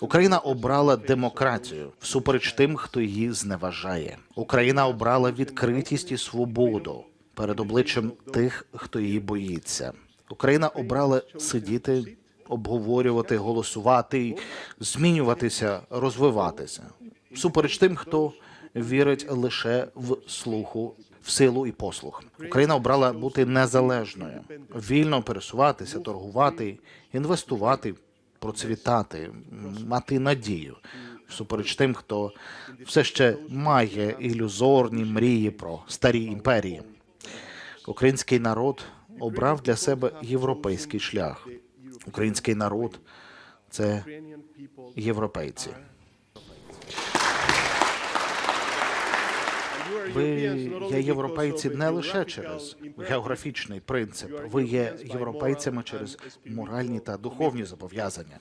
Україна обрала демократію всупереч тим, хто її зневажає. Україна обрала відкритість і свободу перед обличчям тих, хто її боїться. Україна обрала сидіти, обговорювати, голосувати, змінюватися, розвиватися. Всупереч тим, хто вірить лише в слуху, в силу і послух. Україна обрала бути незалежною, вільно пересуватися, торгувати, інвестувати, процвітати, мати надію. супереч тим, хто все ще має ілюзорні мрії про старі імперії. Український народ обрав для себе європейський шлях. Український народ це європейці. Ви є європейці не лише через географічний принцип, ви є європейцями через моральні та духовні зобов'язання.